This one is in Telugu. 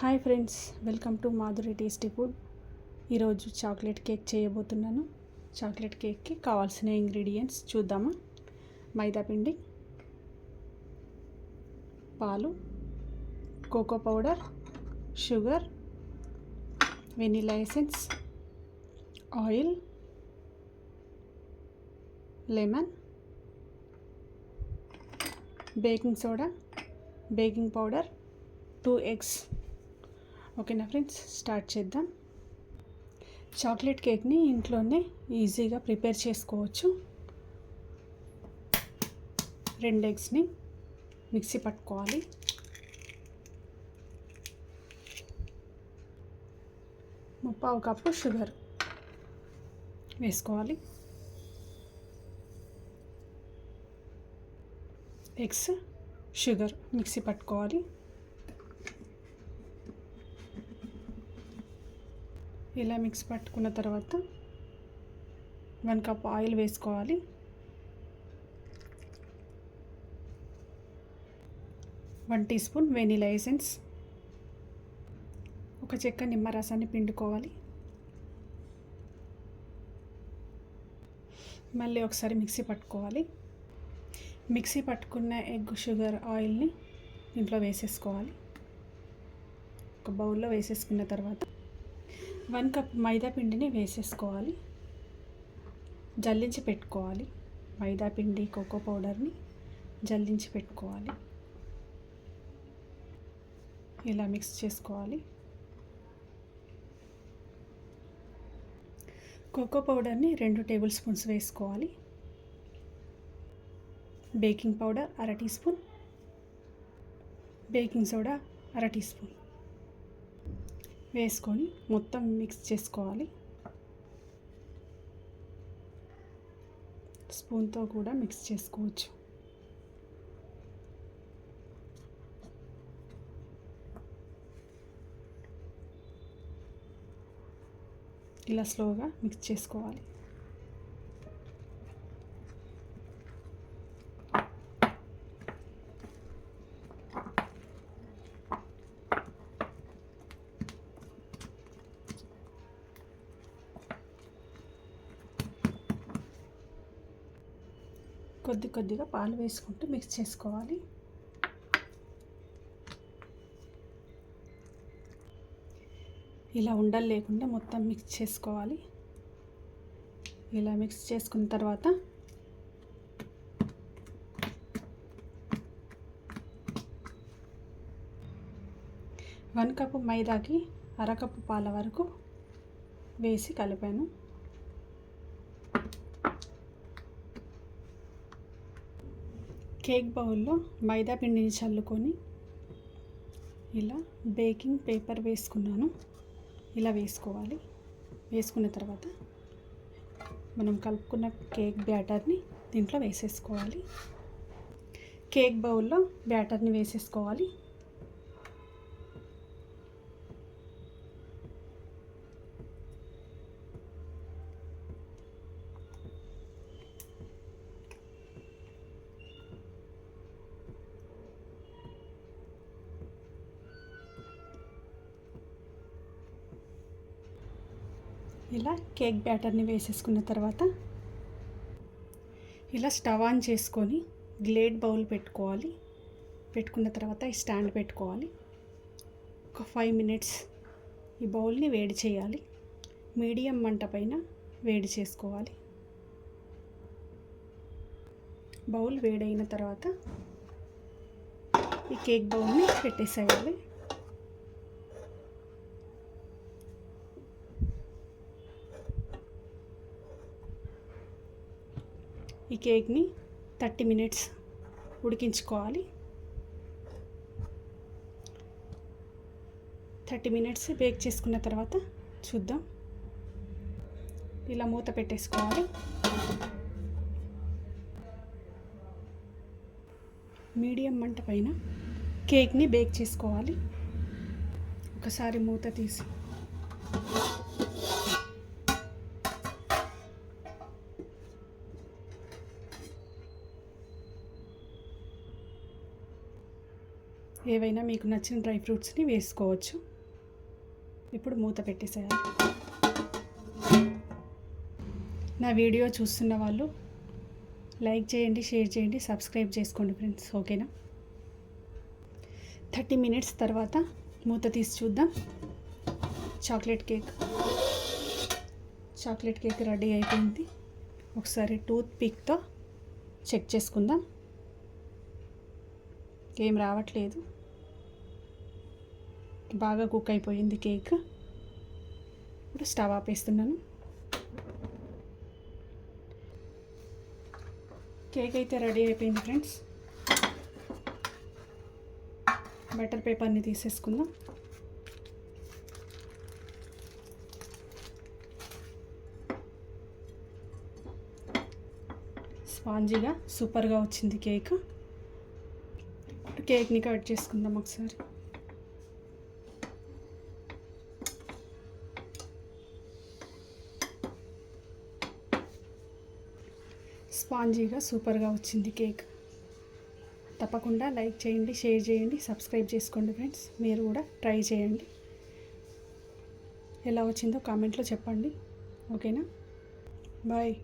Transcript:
Hi friends welcome to Madhuri tasty food. ఈరోజు చాక్లెట్ కేక్ చేయబోతున్నాను. చాక్లెట్ కేక్కి కావాల్సిన ఇంగ్రీడియంట్స్ చూద్దామా? మైదా పిండి పాలు cocoa powder sugar vanilla essence oil lemon baking soda baking powder two eggs. ఓకేనా ఫ్రెండ్స్ స్టార్ట్ చేద్దాం. చాక్లెట్ కేక్ని ఇంట్లోనే ఈజీగా ప్రిపేర్ చేసుకోవచ్చు. రెండు ఎగ్స్ని మిక్సీ పట్టుకోవాలి. ముప్పావు కప్పు షుగర్ వేసుకోవాలి. ఎగ్స్ షుగర్ మిక్సీ పట్టుకోవాలి. ఇలా మిక్స్ పట్టుకున్న తర్వాత వన్ కప్ ఆయిల్ వేసుకోవాలి. One teaspoon vanilla essence. ఒక చెక్క నిమ్మరసాన్ని పిండుకోవాలి. మళ్ళీ ఒకసారి మిక్సీ పట్టుకోవాలి. మిక్సీ పట్టుకున్న ఎగ్ షుగర్ ఆయిల్ని ఇంట్లో వేసేసుకోవాలి. ఒక బౌల్లో వేసేసుకున్న తర్వాత వన్ కప్ మైదా పిండిని వేసేసుకోవాలి. జల్లించి పెట్టుకోవాలి. మైదా పిండి కోకో పౌడర్ని జల్లించి పెట్టుకోవాలి. ఇలా మిక్స్ చేసుకోవాలి. కోకో పౌడర్ని రెండు టేబుల్ స్పూన్స్ వేసుకోవాలి. బేకింగ్ పౌడర్ అర టీ స్పూన్. బేకింగ్ సోడా అర టీ స్పూన్. వేసుకొని మొత్తం మిక్స్ చేసుకోవాలి. స్పూన్తో కూడా మిక్స్ చేసుకోవచ్చు. ఇలా స్లోగా మిక్స్ చేసుకోవాలి. కొద్ది కొద్దిగా పాలు వేసుకుంటూ మిక్స్ చేసుకోవాలి. ఇలా ఉండలు లేకుండా మొత్తం మిక్స్ చేసుకోవాలి. ఇలా మిక్స్ చేసుకున్న తర్వాత వన్ కప్పు మైదాకి అరకప్పు పాల వరకు వేసి కలిపాను. కేక్ బౌల్లో మైదా పిండిని చల్లుకొని ఇలా బేకింగ్ పేపర్ వేసుకున్నాను. ఇలా వేసుకోవాలి. వేసుకున్న తర్వాత మనం కలుపుకున్న కేక్ బ్యాటర్ని దీంట్లో వేసేసుకోవాలి. కేక్ బౌల్లో బ్యాటర్ని వేసేసుకోవాలి. ఇలా కేక్ బ్యాటర్ని వేసేసుకున్న తర్వాత ఇలా స్టవ్ ఆన్ చేసుకొని గ్లేడ్ బౌల్ పెట్టుకోవాలి. పెట్టుకున్న తర్వాత ఈ స్టాండ్ పెట్టుకోవాలి. ఒక ఫైవ్ మినిట్స్ ఈ బౌల్ని వేడి చేయాలి. మీడియం మంట పైన వేడి చేసుకోవాలి. బౌల్ వేడైన తర్వాత ఈ కేక్ బౌల్ని పెట్టేసేయాలి. ఈ కేక్ని థర్టీ మినిట్స్ ఉడికించుకోవాలి. థర్టీ మినిట్స్ బేక్ చేసుకున్న తర్వాత చూద్దాం. ఇలా మూత పెట్టేసుకోవాలి. మీడియం మంట పైన కేక్ని బేక్ చేసుకోవాలి. ఒకసారి మూత తీసి ఏవైనా మీకు నచ్చిన డ్రై ఫ్రూట్స్ని వేసుకోవచ్చు. ఇప్పుడు మూత పెట్టేసేయాలి. నా వీడియో చూస్తున్న వాళ్ళు లైక్ చేయండి షేర్ చేయండి సబ్స్క్రైబ్ చేసుకోండి ఫ్రెండ్స్ ఓకేనా? థర్టీ మినిట్స్ తర్వాత మూత తీసి చూద్దాం. Chocolate cake. Chocolate cake ready అయిపోయింది. ఒకసారి టూత్ పిక్తో చెక్ చేసుకుందాం. ఏం రావట్లేదు. బాగా కుక్ అయిపోయింది కేక్. ఇప్పుడు స్టవ్ ఆపేస్తున్నాను. కేక్ అయితే రెడీ అయిపోయింది ఫ్రెండ్స్. బటర్ పేపర్ని తీసేసుకుందాం. స్పాంజీగా సూపర్గా వచ్చింది కేక్. కేక్ని కట్ చేసుకుందాం ఒకసారి. స్పాంజీగా సూపర్గా వచ్చింది కేక్. తప్పకుండా లైక్ చేయండి షేర్ చేయండి సబ్స్క్రైబ్ చేసుకోండి ఫ్రెండ్స్. మీరు కూడా ట్రై చేయండి. ఎలా వచ్చిందో కామెంట్లో చెప్పండి. ఓకేనా? బాయ్.